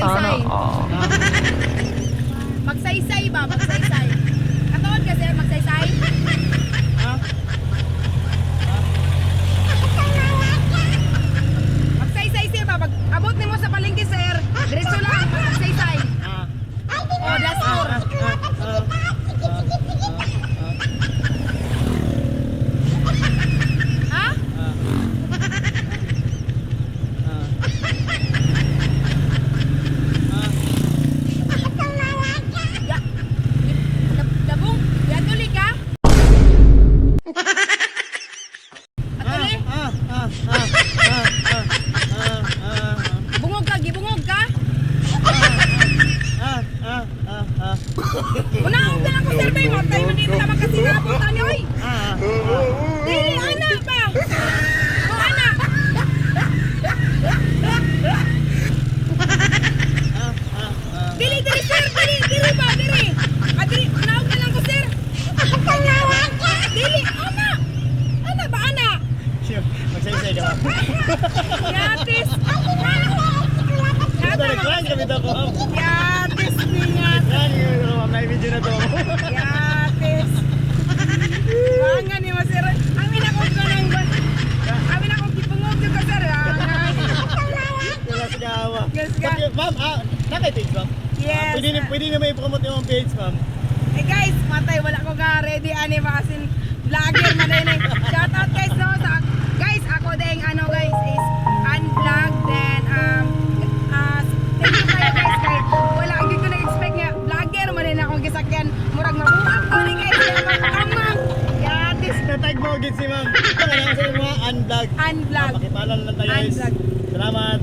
Magsaysay. all. Magsaysay ba? Magsaysay. Katuod ka sir, magsaysay. Ha? Magsaysay sir ba? Pag abot nimo sa palengke sir, diretso lang, magsaysay. Ah. Oh, last four. Ah, ah, ah, Ha? ah, ah, ah. Ya. Dab- Dabong, yatuli ka? Atuli? Ah, ah, ah, ah, ah, ah, ah, ah. Bungog ka, gibungog ka? Na lang ko. Matay mo di mo naman kasi nakapunta ni, oy. Dili, anak pa. Oh, ah, ah. Dili, dili, sir. Dili, dili ba, dili. Ah, dili. Unaog na lang ko, sir. Dili, anak. Ba, magsaysay ka ba? Yatis. Ito, nag-grind kami to ko. Yatis niya. Yan, yung mga may video na to. Yatis. Mga ni mo, sir. Amin ako ka nang Amin ako gipungog yung ka, sir. Ah, Wala sa gawa. Yes, ka. Okay, Ma'am, ah, nakay-page ma'am? Yes. Pwede, pwede na may promote yung page, ma'am. Eh guys, matay wala ko ga ready ani vlogger man gisakyan murag mabuhat ko ni guys amang yeah this Natag mo agad si ma'am. Lang sa mga unvlog. unvlog Pakipala lang tayo guys. Unvlog. Salamat.